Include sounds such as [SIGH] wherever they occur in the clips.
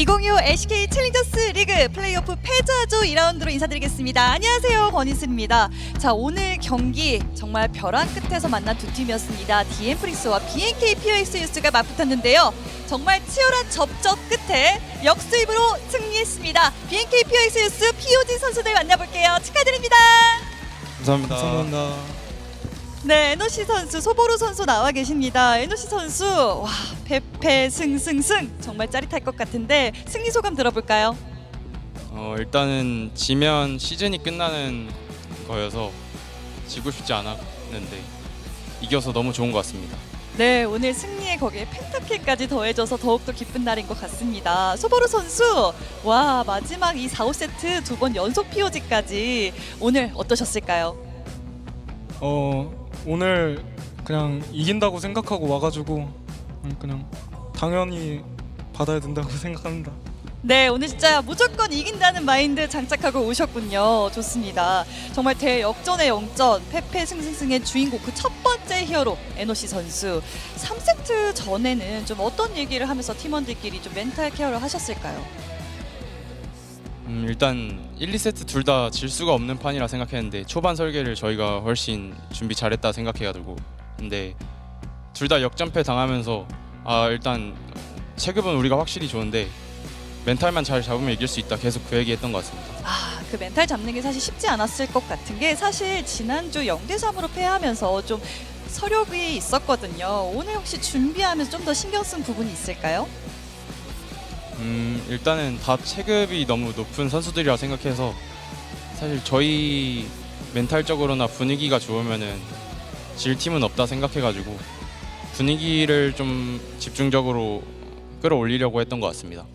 2025 LCK 챌린저스 리그 플레이오프 패자조 2라운드로 인사드리겠습니다. 안녕하세요. 권희슬입니다. 자, 오늘 경기 정말 벼랑 끝에서 만난 두 팀이었습니다. DM 프릭스와 BNK POX 유스가 맞붙었는데요. 정말 치열한 접전 끝에 역수입으로 승리했습니다. BNK POX 유스 POG 선수들 만나볼게요. 축하드립니다. 감사합니다. 감사합니다. 네, 에노시 선수, 소보루 선수 나와 계십니다. 에노시 선수, 와, 패 패 승승승 정말 짜릿할 것 같은데 승리 소감 들어볼까요? 어, 일단은 지면 시즌이 끝나는 거여서 지고 싶지 않았는데 이겨서 너무 좋은 것 같습니다. 네, 오늘 승리에 거기에 펜타킬까지 더해져서 더욱더 기쁜 날인 것 같습니다. 소보루 선수, 와, 마지막 이 4, 5세트 두 번 연속 POG까지 오늘 어떠셨을까요? 어 오늘 그냥 이긴다고 생각하고 와가지고 그냥 당연히 받아야 된다고 [LAUGHS] 생각합니다. 네, 오늘 진짜 무조건 이긴다는 마인드 장착하고 오셨군요. 좋습니다. 정말 대역전의 영전, 페페 승승승의 주인공 그 첫 번째 히어로 에노시 선수. 3세트 전에는 좀 어떤 얘기를 하면서 팀원들끼리 좀 멘탈 케어를 하셨을까요? 음, 일단 1, 2세트 둘 다 질 수가 없는 판이라 생각했는데 초반 설계를 저희가 훨씬 준비 잘했다 생각해가지고 근데 둘 다 역전패 당하면서 아 일단 체급은 우리가 확실히 좋은데 멘탈만 잘 잡으면 이길 수 있다 계속 그 얘기했던 것 같습니다. 아, 그 멘탈 잡는 게 사실 쉽지 않았을 것 같은 게 사실 지난주 0대 3으로 패하면서 좀 서력이 있었거든요. 오늘 혹시 준비하면서 좀 더 신경 쓴 부분이 있을까요? 음, 일단은 다 체급이 너무 높은 선수들이라 생각해서 사실 저희 멘탈적으로나 분위기가 좋으면은 질 팀은 없다 생각해가지고 분위기를 좀 집중적으로 끌어올리려고 했던 것 같습니다.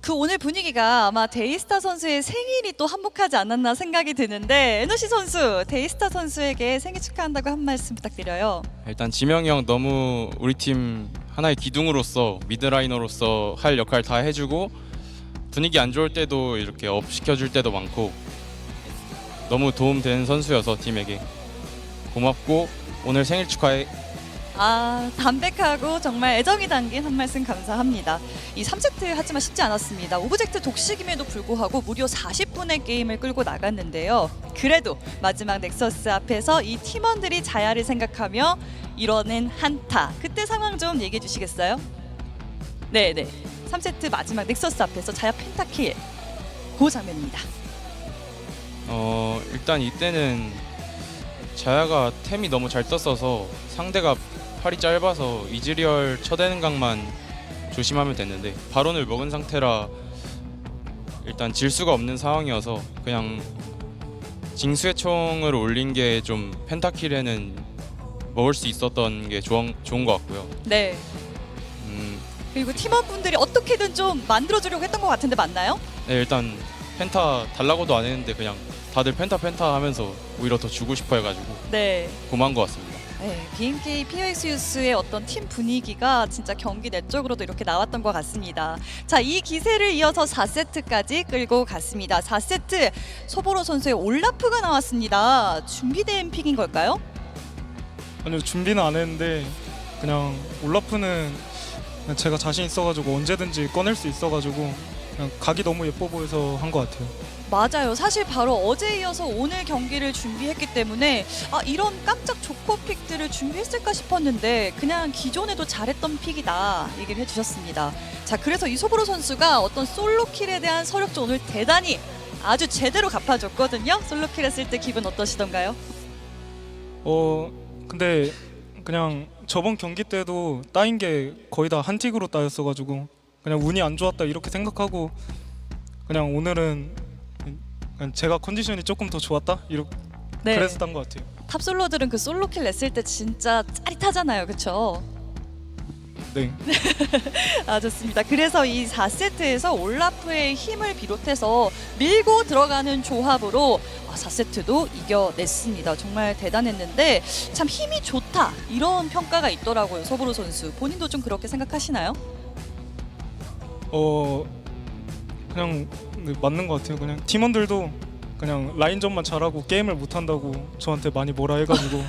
그 오늘 분위기가 아마 데이스타 선수의 생일이 또 한몫하지 않았나 생각이 드는데 에노시 선수 데이스타 선수에게 생일 축하한다고 한 말씀 부탁드려요. 일단 지명이 형 너무 우리 팀 하나의 기둥으로서 미드라이너로서 할 역할 다 해주고 분위기 안 좋을 때도 이렇게 업 시켜줄 때도 많고 너무 도움된 선수여서 팀에게 고맙고 오늘 생일 축하해 아 담백하고 정말 애정이 담긴 한 말씀 감사합니다. 이 3세트 하지만 쉽지 않았습니다. 오브젝트 독식임에도 불구하고 무려 40분의 게임을 끌고 나갔는데요. 그래도 마지막 넥서스 앞에서 이 팀원들이 자야를 생각하며 이뤄낸 한타. 그때 상황 좀 얘기해 주시겠어요? 네 네. 3세트 마지막 넥서스 앞에서 자야 펜타킬. 그 장면입니다. 어 일단 이때는 자야가 템이 너무 잘 떴어서 상대가 팔이 짧아서 이즈리얼 쳐대는 각만 조심하면 됐는데 바론을 먹은 상태라 일단 질 수가 없는 상황이어서 그냥 징수의 총을 올린 게 좀 펜타킬에는 먹을 수 있었던 게 좋은, 좋은 것 같고요. 네. 음, 그리고 팀원분들이 어떻게든 좀 만들어주려고 했던 것 같은데 맞나요? 네, 일단 펜타 달라고도 안 했는데 그냥 다들 펜타 펜타 하면서 오히려 더 주고 싶어 해가지고 네. 고마운 것 같습니다. 네, BNK POX 유스의 어떤 팀 분위기가 진짜 경기 내적으로도 이렇게 나왔던 것 같습니다. 자, 이 기세를 이어서 4세트까지 끌고 갔습니다. 4세트 소보로 선수의 올라프가 나왔습니다. 준비된 픽인 걸까요? 아니요 준비는 안 했는데 그냥 올라프는 제가 자신 있어가지고 언제든지 꺼낼 수 있어가지고 그냥 각이 너무 예뻐 보여서 한 것 같아요. 맞아요. 사실 바로 어제 이어서 오늘 경기를 준비했기 때문에 아, 이런 깜짝 조커 픽들을 준비했을까 싶었는데 그냥 기존에도 잘했던 픽이다 얘기를 해주셨습니다. 자, 그래서 이 소보로 선수가 어떤 솔로킬에 대한 서력도 오늘 대단히 아주 제대로 갚아줬거든요. 솔로킬 했을 때 기분 어떠시던가요? 어 근데 그냥 저번 경기 때도 따인 게 거의 다 한 틱으로 따였어가지고 그냥 운이 안 좋았다 이렇게 생각하고 그냥 오늘은 그냥 제가 컨디션이 조금 더 좋았다 이렇게 네. 그래서 딴것 같아요. 탑 솔로들은 그 솔로킬 냈을 때 진짜 짜릿하잖아요. 그쵸? 네. [LAUGHS] 아 좋습니다. 그래서 이 4세트에서 올라프의 힘을 비롯해서 밀고 들어가는 조합으로 4세트도 이겨냈습니다. 정말 대단했는데 참 힘이 좋다 이런 평가가 있더라고요. 서브로 선수 본인도 좀 그렇게 생각하시나요? 어 그냥 네, 맞는 것 같아요. 그냥 팀원들도 그냥 그냥 라인전만 잘하고 게임을 못 한다고 저한테 많이 뭐라 해가지고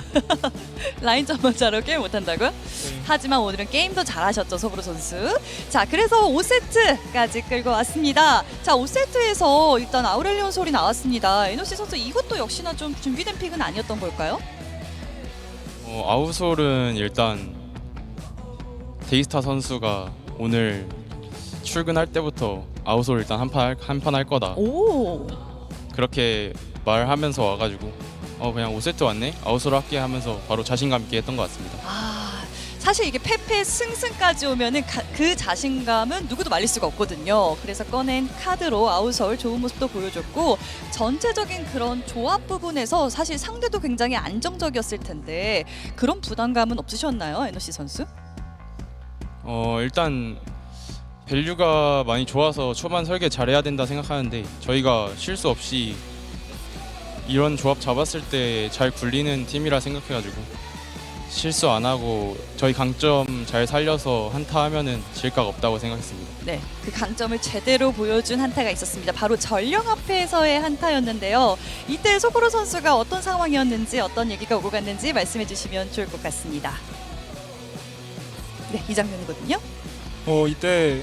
[LAUGHS] 라인전만 잘하고 게임 못한다고요? 네. 하지만 오늘은 게임도 잘하셨죠 소브로 선수. 자 그래서 5세트까지 끌고 왔습니다. 자 5세트에서 일단 아우렐리온 소리 나왔습니다. 에노시 선수 이것도 역시나 좀 준비된 픽은 아니었던 걸까요? 어, 아우솔은 일단 데이스타 선수가 오늘 출근할 때부터 아우솔 일단 한판한 판 할 거다 오. 그렇게 말하면서 와가지고 어 그냥 5세트 왔네 아우솔 할게 하면서 바로 자신감 있게 했던 것 같습니다. 아 사실 이게 패패 승승까지 오면은 가- 그 자신감은 누구도 말릴 수가 없거든요. 그래서 꺼낸 카드로 아우솔 좋은 모습도 보여줬고 전체적인 그런 조합 부분에서 사실 상대도 굉장히 안정적이었을 텐데 그런 부담감은 없으셨나요, 에노시 선수? 어 일단 밸류가 많이 좋아서 초반 설계 잘해야 된다 생각하는데 저희가 실수 없이 이런 조합 잡았을 때 잘 굴리는 팀이라 생각해가지고 실수 안 하고 저희 강점 잘 살려서 한타 하면은 질각 없다고 생각했습니다. 네, 그 강점을 제대로 보여준 한타가 있었습니다. 바로 전령 앞에서의 한타였는데요. 이때 소코로 선수가 어떤 상황이었는지 어떤 얘기가 오고 갔는지 말씀해 주시면 좋을 것 같습니다. 네, 이 장면이거든요. 어 이때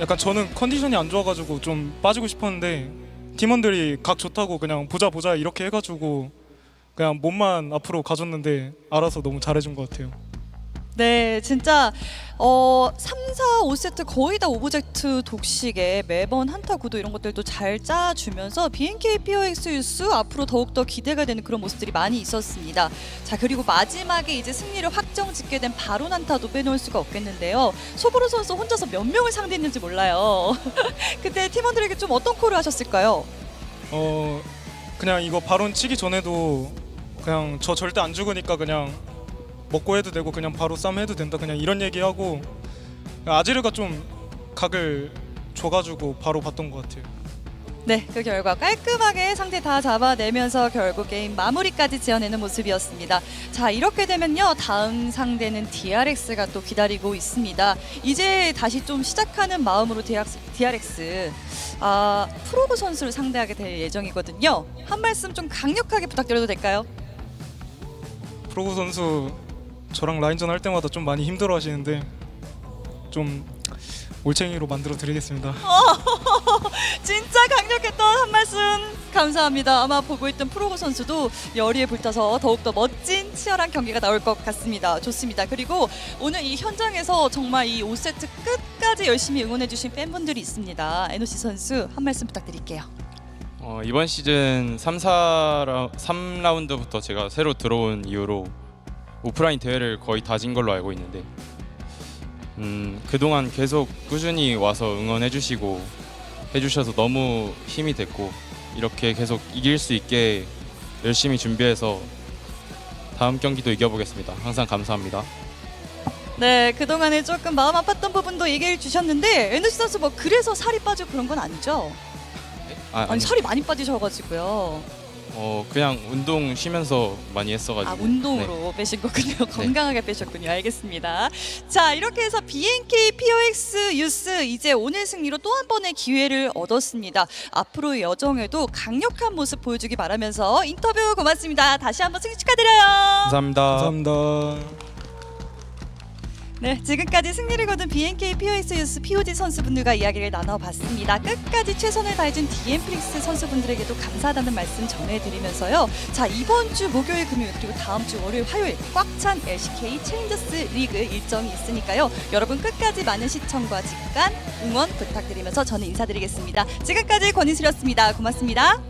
약간 저는 컨디션이 안 좋아가지고 좀 빠지고 싶었는데 팀원들이 각 좋다고 그냥 보자 보자 이렇게 해가지고 그냥 몸만 앞으로 가줬는데 알아서 너무 잘해준 것 같아요. 네, 진짜 어 3, 4, 5세트 거의 다 오브젝트 독식에 매번 한타 구도 이런 것들도 잘 짜주면서 BNK POX 유스 앞으로 더욱더 기대가 되는 그런 모습들이 많이 있었습니다. 자, 그리고 마지막에 이제 승리를 확정 짓게 된 바론 한타도 빼놓을 수가 없겠는데요. 소보로 선수 혼자서 몇 명을 상대했는지 몰라요. [LAUGHS] 그때 팀원들에게 좀 어떤 콜을 하셨을까요? 어 그냥 이거 바론 치기 전에도 그냥 저 절대 안 죽으니까 그냥 먹고 해도 되고 그냥 바로 싸움 해도 된다 그냥 이런 얘기하고 아지르가 좀 각을 줘가지고 바로 봤던 것 같아요. 네, 그 결과 깔끔하게 상대 다 잡아내면서 결국 게임 마무리까지 지어내는 모습이었습니다. 자, 이렇게 되면요. 다음 상대는 DRX가 또 기다리고 있습니다. 이제 다시 좀 시작하는 마음으로 DRX, DRX 아, 프로브 선수를 상대하게 될 예정이거든요. 한 말씀 좀 강력하게 부탁드려도 될까요? 프로브 선수 저랑 라인전 할 때마다 좀 많이 힘들어 하시는데 좀 올챙이로 만들어 드리겠습니다. [LAUGHS] 진짜 강력했던 한 말씀 감사합니다. 아마 보고 있던 프로고 선수도 열의에 불타서 더욱더 멋진 치열한 경기가 나올 것 같습니다. 좋습니다. 그리고 오늘 이 현장에서 정말 이 5세트 끝까지 열심히 응원해주신 팬분들이 있습니다. 에노시 선수 한 말씀 부탁드릴게요. 어, 이번 시즌 3, 4라, 3라운드부터 제가 새로 들어온 이후로 오프라인 대회를 거의 다진 걸로 알고 있는데 음, 그동안 계속 꾸준히 와서 응원해 주시고 해 주셔서 너무 힘이 됐고 이렇게 계속 이길 수 있게 열심히 준비해서 다음 경기도 이겨보겠습니다. 항상 감사합니다. 네, 그동안에 조금 마음 아팠던 부분도 얘기해 주셨는데 에노시 선수 뭐 그래서 살이 빠지고 그런 건 아니죠? 아, 아니 아니, 살이 많이 빠지셔가지고요. 어, 그냥 운동 쉬면서 많이 했어가지고 아 운동으로 빼신 거군요. 건강하게 빼셨군요. 알겠습니다. 자 이렇게 해서 BNK POX 유스 이제 오늘 승리로 또 한 번의 기회를 얻었습니다. 앞으로의 여정에도 강력한 모습 보여주기 바라면서 인터뷰 고맙습니다. 다시 한번 승리 축하드려요. 감사합니다. 감사합니다. 네, 지금까지 승리를 거둔 BNK POX 유스 POG 선수분들과 이야기를 나눠봤습니다. 끝까지 최선을 다해준 디엠플릭스 선수분들에게도 감사하다는 말씀 전해드리면서요. 자, 이번 주 목요일, 금요일 그리고 다음 주 월요일, 화요일 꽉 찬 LCK 챌린저스 리그 일정이 있으니까요. 여러분 끝까지 많은 시청과 직관, 응원 부탁드리면서 저는 인사드리겠습니다. 지금까지 권인수였습니다. 고맙습니다.